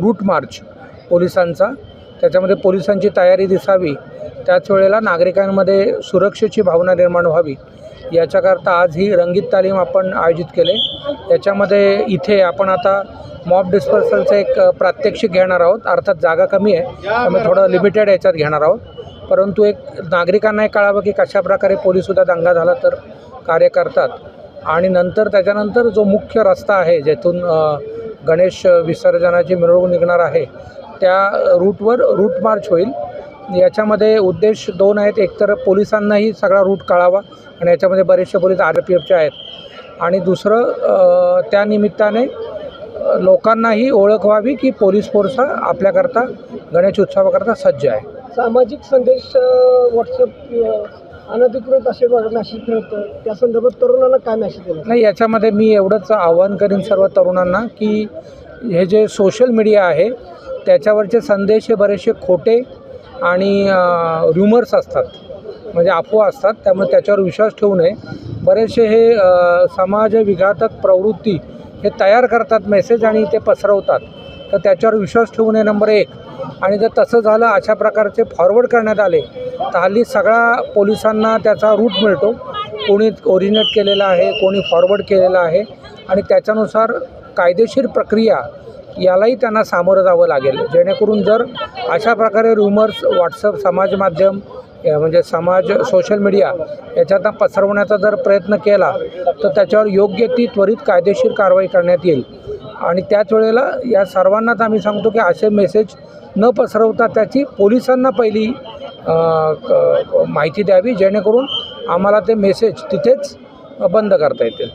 Route march पोलिसांचा. त्याच्यामध्ये पोलिसांची तयारी दिसावी. त्याच वेळेला नागरिकांमध्ये सुरक्षेची भावना निर्माण व्हावी. याच्याकरता आज ही रंगीत तालीम आपण आयोजित केले. याच्यामध्ये इथे आपण आता मॉब डिस्पर्सलचं एक प्रात्यक्षिक घेणार आहोत. अर्थात जागा कमी आहे. त्यामुळे थोडं लिमिटेड याच्यात घेणार आहोत. परंतु एक नागरिकांनाही कळावं की कशाप्रकारे पोलीससुद्धा दंगा झाला तर कार्य करतात. आणि नंतर त्याच्यानंतर जो मुख्य रस्ता आहे ज्यातून गणेश विसर्जनाची मिरवणूक निघणार आहे. त्या रूटवर रूट मार्च होईल. याच्यामध्ये उद्देश दोन आहेत. एकतर पोलिसांनाही सगळा रूट कळावा आणि याच्यामध्ये बरेचसे पोलीस आर पी एफचे आहेत. आणि दुसरं त्यानिमित्ताने त्या निमित्ताने लोकांनाही ओळख व्हावी की पोलीस फोर्स हा आपल्याकरता गणेश उत्सवाकरता सज्ज आहे. सामाजिक संदेश व्हॉट्सअप अनधिकृत असे नाशिक मिळतं त्या संदर्भात तरुणांना काय मॅसेज दिला नाही याच्यामध्ये मी एवढंच आवाहन करीन सर्व तरुणांना की हे जे सोशल मीडिया आहे त्याच्यावरचे संदेश हे बरेचसे खोटे आणि र्युमर्स असतात. म्हणजे अफवा असतात त्यामुळे त्याच्यावर विश्वास ठेवू नये. बरेचसे हे समाज विघातक प्रवृत्ती हे तयार करतात मेसेज आणि ते पसरवतात. तर त्याच्यावर विश्वास ठेवू नये नंबर एक. आणि जर तसं झालं अशा प्रकारचे फॉरवर्ड करण्यात आले तर हल्ली सगळा पोलिसांना त्याचा रूट मिळतो. कोणी ओरिजिनेट केलेला आहे कोणी फॉरवर्ड केलेला आहे. आणि त्याच्यानुसार कायदेशीर प्रक्रिया यालाही त्यांना सामोरं जावं लागेल. जेणेकरून जर अशा प्रकारे रुमर्स व्हॉट्सअप समाज माध्यम म्हणजे समाज सोशल मीडिया याच्यात पसरवण्याचा जर प्रयत्न केला तर त्याच्यावर योग्य ती त्वरित कायदेशीर कारवाई करण्यात येईल. आणि त्याच वेळेला या सर्वांनाच आम्ही सांगतो की असे मेसेज न पसरवता त्याची पोलिसांना पहिली क- माहिती द्यावी जेणेकरून आम्हाला ते मेसेज तिथेच बंद करता येतील.